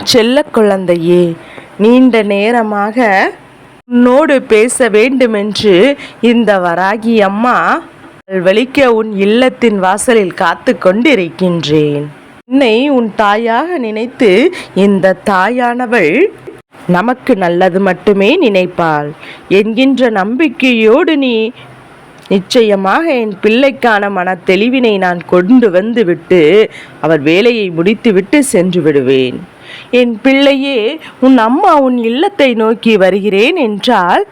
செல்ல குழந்தையே நீண்ட நேரமாக உன்னோடு பேச வேண்டுமென்று இந்த வராகி அம்மா வலிக்க உன் இல்லத்தின் வாசலில் காத்து கொண்டிருக்கின்றேன். என்னை உன் தாயாக நினைத்து இந்த தாயானவள் நமக்கு நல்லது மட்டுமே நினைப்பாள். என்கின்ற நம்பிக்கையோடு நீ நிச்சயமாக என் பிள்ளைக்கான மன தெளிவினை நான் கொண்டு வந்துவிட்டு அவர் வேலையை முடித்துவிட்டு சென்று விடுவேன். என் பிள்ளையே உன் அம்மா உன் இல்லத்தை நோக்கி வருகிறேன் என்றால்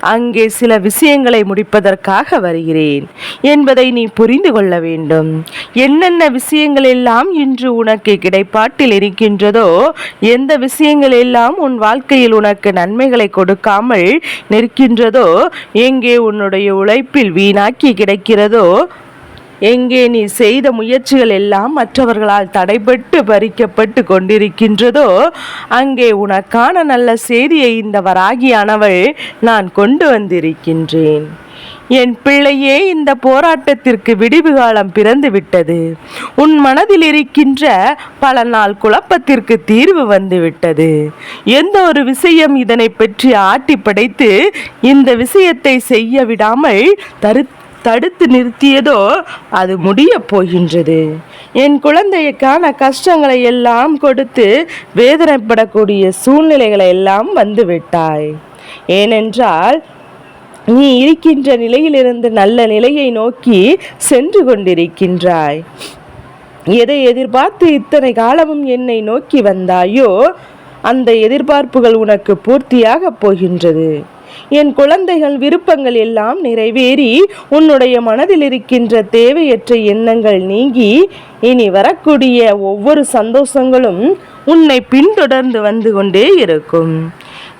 அங்கே சில விஷயங்களை முடிப்பதற்காக வருகிறேன் என்பதை நீ புரிந்து கொள்ள வேண்டும். என்னென்ன விஷயங்கள் எல்லாம் இன்று உனக்கு கிடைப்பாட்டில் இருக்கின்றதோ எந்த விஷயங்கள் எல்லாம் உன் வாழ்க்கையில் உனக்கு நன்மைகளை கொடுக்காமல் நிற்கின்றதோ எங்கே உன்னுடைய உழைப்பில் வீணாக்கி கிடைக்கிறதோ எங்கே நீ செய்த முயற்சிகள் எல்லாம் மற்றவர்களால் தடைபட்டு பறிக்கப்பட்டு கொண்டிருக்கின்றதோ அங்கே உனக்கான நல்ல செய்தியை இந்த வராகியானவள் நான் கொண்டு வந்திருக்கின்றேன். என் பிள்ளையே இந்த போராட்டத்திற்கு விடிவு காலம் பிறந்து விட்டது. உன் மனதில் இருக்கின்ற பல நாள் குழப்பத்திற்கு தீர்வு வந்து விட்டது. எந்த ஒரு விஷயம் இதனை பற்றி ஆட்டி படைத்து இந்த விஷயத்தை செய்ய விடாமல் தரு தடுத்து நிறுத்தியதோ அது முடிய போகின்றது. என் குழந்தைக்கான கஷ்டங்களை எல்லாம் கொடுத்து வேதனைப்படக்கூடிய சூழ்நிலைகளை எல்லாம் வந்துவிட்டாய். ஏனென்றால் நீ இருக்கின்ற நிலையிலிருந்து நல்ல நிலையை நோக்கி சென்று கொண்டிருக்கின்றாய். எதை எதிர்பார்த்து இத்தனை காலமும் என்னை நோக்கி வந்தாயோ அந்த எதிர்பார்ப்புகள் உனக்கு பூர்த்தியாக போகின்றது. என் குழந்தைகள் விருப்பங்கள் எல்லாம் நிறைவேறி உன்னுடைய மனதில் இருக்கின்ற தேவையற்ற எண்ணங்கள் நீங்கி இனி வரக்கூடிய ஒவ்வொரு சந்தோஷங்களும் உன்னை பின்தொடர்ந்து வந்து கொண்டே இருக்கும்.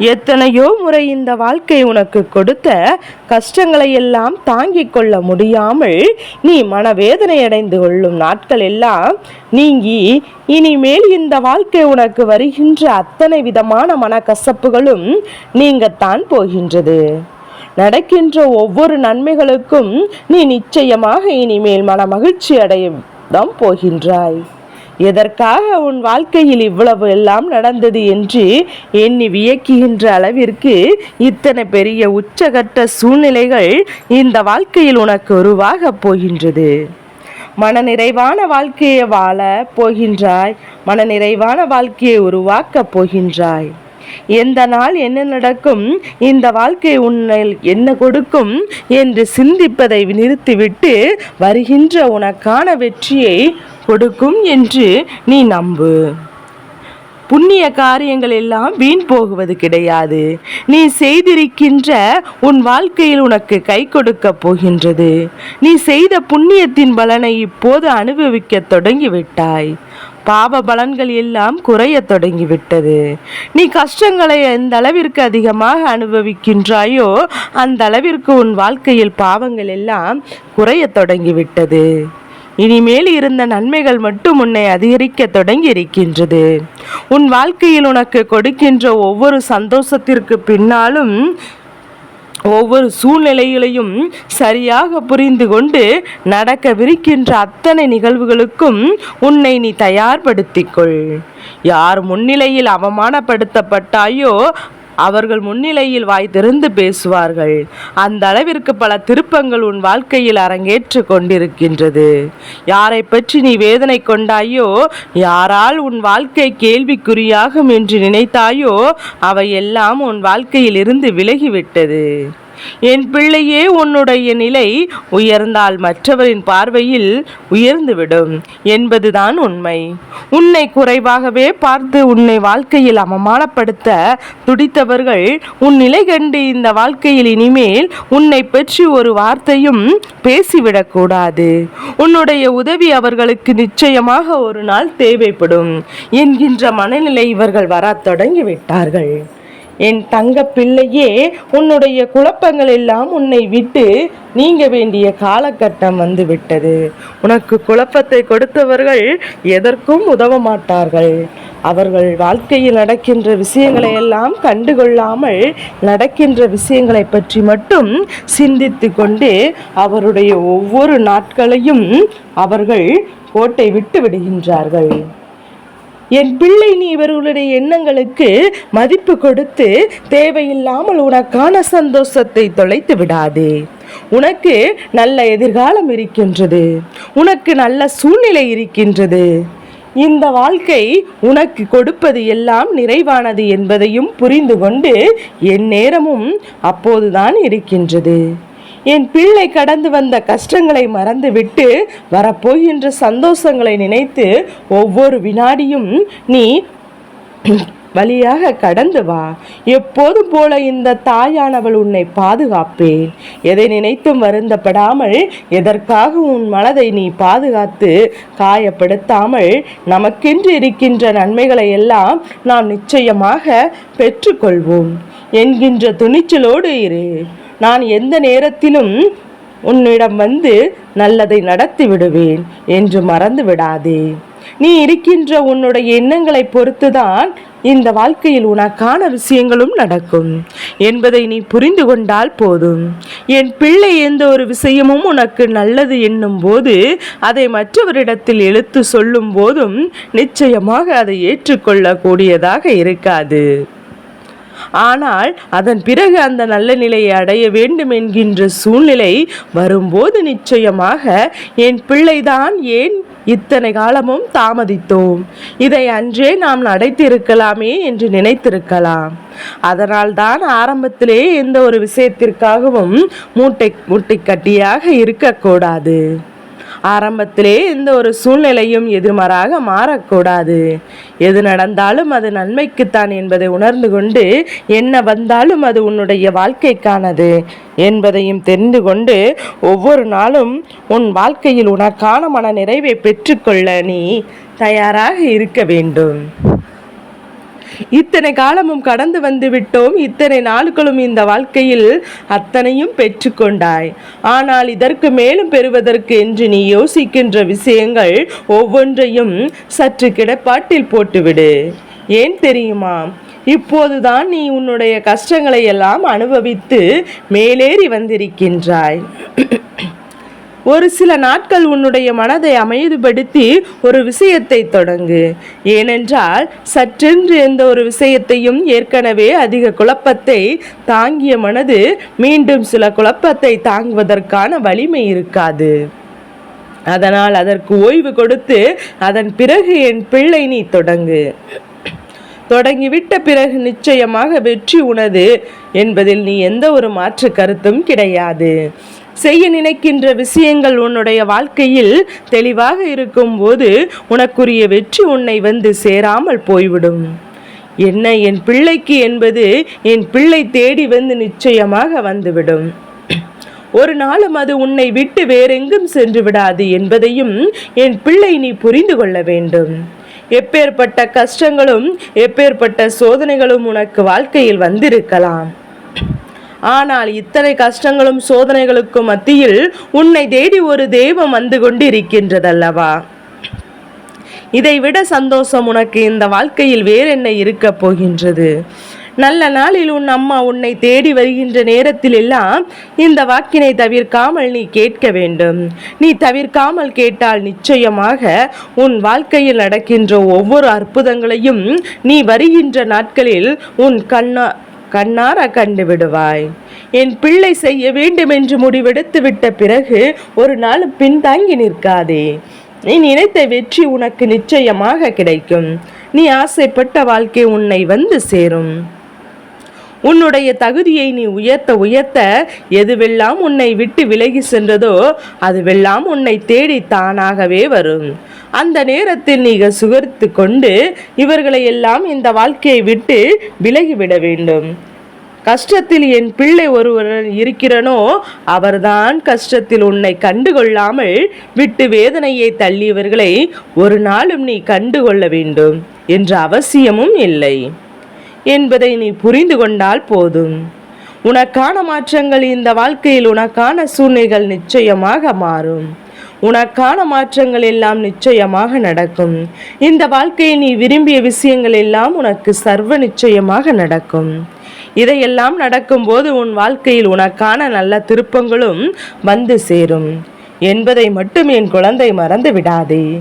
எத்தனையோ முறை இந்த வாழ்க்கை உனக்கு கொடுத்த கஷ்டங்களை எல்லாம் தாங்கிக் கொள்ள முடியாமல் நீ மனவேதனை அடைந்து கொள்ளும் நாட்கள் எல்லாம் நீங்கி இனிமேல் இந்த வாழ்க்கை உனக்கு வருகின்ற அத்தனை விதமான மனக்கசப்புகளும் நீங்கத்தான் போகின்றது. நடக்கின்ற ஒவ்வொரு நன்மைகளுக்கும் நீ நிச்சயமாக இனிமேல் மன மகிழ்ச்சி அடைய தான் போகின்றாய். எதற்காக உன் வாழ்க்கையில் இவ்வளவு எல்லாம் நடந்தது என்று எண்ணி வியக்குகின்ற அளவிற்கு இத்தனை பெரிய உச்சகட்ட சூழ்நிலைகள் இந்த வாழ்க்கையில் உனக்கு உருவாகப் போகின்றது. மனநிறைவான வாழ்க்கையை வாழ போகின்றாய். மனநிறைவான வாழ்க்கையை உருவாக்கப் போகின்றாய். எந்த நாள் என்ன நடக்கும் இந்த வாழ்க்கை உன்னை என்ன கொடுக்கும் என்று சிந்திப்பதை நிறுத்திவிட்டு வருகின்ற உனக்கான வெற்றியை கொடுக்கும் என்று நீ நம்பு. புண்ணிய காரியங்கள் எல்லாம் வீண் போகுவது கிடையாது. நீ செய்திருக்கின்ற உன் வாழ்க்கையில் உனக்கு கை கொடுக்க போகின்றது. நீ செய்த புண்ணியத்தின் பலனை இப்போது அனுபவிக்க தொடங்கிவிட்டாய். பாவ பலன்கள் எல்லாம் குறைய தொடங்கிவிட்டது. நீ கஷ்டங்களை எந்த அளவிற்கு அதிகமாக அனுபவிக்கின்றாயோ அந்த அளவிற்கு உன் வாழ்க்கையில் பாவங்கள் எல்லாம் குறைய தொடங்கிவிட்டது. இனிமேல் இருந்த நன்மைகள் மட்டும் உன்னை அதிகரிக்க தொடங்கி இருக்கின்றது உன் வாழ்க்கையில் உனக்கு கொடுக்கின்ற ஒவ்வொரு சந்தோஷத்திற்கு பின்னாலும் ஒவ்வொரு சூழ்நிலைகளையும் சரியாக புரிந்து கொண்டு நடக்கவிருக்கின்ற அத்தனை நிகழ்வுகளுக்கும் உன்னை நீ தயார்படுத்திக்கொள் யார் முன்னிலையில் அவமானப்படுத்தப்பட்டாயோ அவர்கள் முன்னிலையில் வாய் திறந்து பேசுவார்கள். அந்த அளவிற்கு பல திருப்பங்கள் உன் வாழ்க்கையில் அரங்கேற்று கொண்டிருக்கின்றது. யாரை பற்றி நீ வேதனை கொண்டாயோ யாரால் உன் வாழ்க்கை கேள்விக்குறியாகும் என்று நினைத்தாயோ அவையெல்லாம் உன் வாழ்க்கையில் இருந்து விலகிவிட்டது. என் பிள்ளையே உன்னுடைய நிலை உயர்ந்தால் மற்றவரின் பார்வையில் உயர்ந்துவிடும் என்பதுதான் உண்மை. உன்னை குறைவாகவே பார்த்து உன்னை வாழ்க்கையில் அவமானப்படுத்த துடித்தவர்கள் உன் நிலை கண்டு இந்த வாழ்க்கையில் இனிமேல் உன்னை பற்றி ஒரு வார்த்தையும் பேசிவிடக்கூடாது. உன்னுடைய உதவி அவர்களுக்கு நிச்சயமாக ஒரு நாள் தேவைப்படும் என்கின்ற மனநிலை இவர்கள் வரத் தொடங்கிவிட்டார்கள். என் தங்க பிள்ளையே உன்னுடைய குழப்பங்கள் எல்லாம் உன்னை விட்டு நீங்க வேண்டிய காலகட்டம் வந்து விட்டது. உனக்கு குழப்பத்தை கொடுத்தவர்கள் எதற்கும் உதவ மாட்டார்கள். அவர்கள் வாழ்க்கையில் நடக்கின்ற விஷயங்களை எல்லாம் கண்டுகொள்ளாமல் நடக்கின்ற விஷயங்களை பற்றி மட்டும் சிந்தித்து கொண்டு அவருடைய ஒவ்வொரு நாட்களையும் அவர்கள் கோட்டை விட்டு விடுகின்றார்கள். என் பிள்ளை நீ இவர்களுடைய எண்ணங்களுக்கு மதிப்பு கொடுத்து தேவையில்லாமல் உனக்கான சந்தோஷத்தை தொலைத்து விடாதே. உனக்கு நல்ல எதிர்காலம் இருக்கின்றது. உனக்கு நல்ல சூழ்நிலை இருக்கின்றது. இந்த வாழ்க்கை உனக்கு கொடுப்பது எல்லாம் நிறைவானது என்பதையும் புரிந்து கொண்டு என் நேரமும் அப்போதுதான் இருக்கின்றது. என் பிள்ளை கடந்து வந்த கஷ்டங்களை மறந்துவிட்டு வரப்போகின்ற சந்தோஷங்களை நினைத்து ஒவ்வொரு வினாடியும் நீ வழியாக கடந்து வா. எப்போதும் போல இந்த தாயானவள் உன்னை பாதுகாப்பேன். எதை நினைத்தும் வருந்தப்படாமல் எதற்காக உன் மனதை நீ பாதுகாத்து காயப்படுத்தாமல் நமக்கென்று இருக்கின்ற நன்மைகளை எல்லாம் நாம் நிச்சயமாக பெற்றுக்கொள்வோம். என்கின்ற துணிச்சலோடு இரு. நான் எந்த நேரத்திலும் உன்னிடம் வந்து நல்லதை நடத்தி விடுவேன் என்று மறந்து விடாதே. நீ இருக்கின்ற உன்னுடைய எண்ணங்களை பொறுத்துதான் இந்த வாழ்க்கையில் உனக்கான விஷயங்களும் நடக்கும். என்பதை நீ புரிந்து கொண்டால் போதும். என் பிள்ளை எந்த ஒரு விஷயமும் உனக்கு நல்லது என்னும் போது அதை மற்றவரிடத்தில் எழுத்து சொல்லும் போதும் நிச்சயமாக அதை ஏற்றுக்கொள்ளக்கூடியதாக இருக்காது. ஆனால் அதன் பிறகு அந்த நல்ல நிலையை அடைய வேண்டும் என்கின்ற சூழ்நிலை வரும்போது நிச்சயமாக என் பிள்ளைதான் ஏன் இத்தனை காலமும் தாமதித்தோம்? இதை அன்றே நாம் நடத்தியிருக்கலாமே என்று நினைத்திருக்கலாம். அதனால் தான் ஆரம்பத்திலே எந்த ஒரு விஷயத்திற்காகவும் மூட்டை மூட்டை கட்டியாக இருக்கக்கூடாது. ஆரம்பத்திலே எந்த ஒரு சூழ்நிலையும் எதிர்மாறாக மாறக்கூடாது. எது நடந்தாலும் அது நன்மைக்குத்தான் என்பதை உணர்ந்து கொண்டு என்ன வந்தாலும் அது உன்னுடைய வாழ்க்கைக்கானது என்பதையும் தெரிந்து கொண்டு ஒவ்வொரு நாளும் உன் வாழ்க்கையில் உனக்கான மன நிறைவை பெற்றுக்கொள்ள நீ தயாராக இருக்க வேண்டும். இத்தனை காலமும் கடந்து வந்து விட்டோம். இத்தனை நாட்களும் இந்த வாழ்க்கையில் அத்தனையும் பெற்றுக்கொண்டாய். ஆனால் இதற்கு மேலும் பெறுவதற்கு என்று நீ யோசிக்கின்ற விஷயங்கள் ஒவ்வொன்றையும் சற்று கிடப்பாட்டில் போட்டுவிடு. ஏன் தெரியுமா? இப்போதுதான் நீ உன்னுடைய கஷ்டங்களை எல்லாம் அனுபவித்து மேலேறி வந்திருக்கின்றாய். ஒரு சில நாட்கள் உன்னுடைய மனதை அமைதிப்படுத்தி ஒரு விஷயத்தை தொடங்கு. ஏனென்றால் சற்றென்று எந்த ஒரு விஷயத்தையும் ஏற்கனவே அதிக குழப்பத்தை தாங்கிய மனது மீண்டும் சில குழப்பத்தை தாங்குவதற்கான வலிமை இருக்காது. அதனால் அதற்கு ஓய்வு கொடுத்து அதன் பிறகு என் பிள்ளை நீ தொடங்கு. தொடங்கிவிட்ட பிறகு நிச்சயமாக வெற்றி உனது என்பதில் நீ எந்த ஒரு மாற்று கருத்தும் கிடையாது. செய்ய நினைக்கின்ற விஷயங்கள் உன்னுடைய வாழ்க்கையில் தெளிவாக இருக்கும்போது உனக்குரிய வெற்றி உன்னை வந்து சேராமல் போய்விடும். என்ன என் பிள்ளைக்கு என்பது என் பிள்ளை தேடி வந்து நிச்சயமாக வந்துவிடும். ஒரு நாளும் அது உன்னை விட்டு வேறெங்கும் சென்று விடாது என்பதையும் என் பிள்ளை நீ புரிந்து கொள்ள வேண்டும். எப்பேற்பட்ட கஷ்டங்களும் எப்பேற்பட்ட சோதனைகளும் உனக்கு வாழ்க்கையில் வந்திருக்கலாம். ஆனால் இத்தனை கஷ்டங்களும் சோதனைகளுக்கும் மத்தியில் உன்னை தேடி ஒரு தெய்வம் வந்து கொண்டு இருக்கின்றதல்லவா இதைவிட சந்தோஷம் உனக்கு இந்த வாழ்க்கையில் வேறென்ன இருக்கப் போகின்றது? நல்ல நாளில் உன் அம்மா உன்னை தேடி வருகின்ற நேரத்தில் எல்லாம் இந்த வாக்கினை தவிர்க்காமல் நீ கேட்க வேண்டும். நீ தவிர்க்காமல் கேட்டால் நிச்சயமாக உன் வாழ்க்கையில் நடக்கின்ற ஒவ்வொரு அற்புதங்களையும் நீ வருகின்ற நாட்களில் உன் கண்ணா கண்ணார கண்டு விடுவாய். என் பிள்ளை செய்ய வேண்டும் என்று முடிவெடுத்து விட்ட பிறகு ஒரு நாள் பின்தாங்கி நிற்காதே. நீ நினைத்த வெற்றி உனக்கு நிச்சயமாக கிடைக்கும். நீ ஆசைப்பட்ட வாழ்க்கை உன்னை வந்து சேரும். உன்னுடைய தகுதியை நீ உயர்த்த உயர்த்த எதுவெல்லாம் உன்னை விட்டு விலகி சென்றதோ அதுவெல்லாம் உன்னை தேடி தானாகவே வரும். அந்த நேரத்தில் நீங்கள் சுகரித்து கொண்டு இவர்களை எல்லாம் இந்த வாழ்க்கையை விட்டு விலகிவிட வேண்டும். கஷ்டத்தில் என் பிள்ளை ஒருவரன் இருக்கிறனோ அவர்தான் கஷ்டத்தில் உன்னை கண்டுகொள்ளாமல் விட்டு வேதனையை தள்ளியவர்களை ஒரு நாளும் நீ கண்டுகொள்ள வேண்டும் என்ற அவசியமும் இல்லை. என்பதை நீ புரிந்து கொண்டால் போதும். உனக்கான மாற்றங்கள் இந்த வாழ்க்கையில் உனக்கான சூழ்நிலைகள் நிச்சயமாக மாறும். உனக்கான மாற்றங்கள் எல்லாம் நிச்சயமாக நடக்கும். இந்த வாழ்க்கையை நீ விரும்பிய விஷயங்கள் எல்லாம் உனக்கு சர்வ நிச்சயமாக நடக்கும். இதையெல்லாம் நடக்கும்போது உன் வாழ்க்கையில் உனக்கான நல்ல திருப்பங்களும் வந்து சேரும். என்பதை மட்டும் என் குழந்தை மறந்து விடாதே.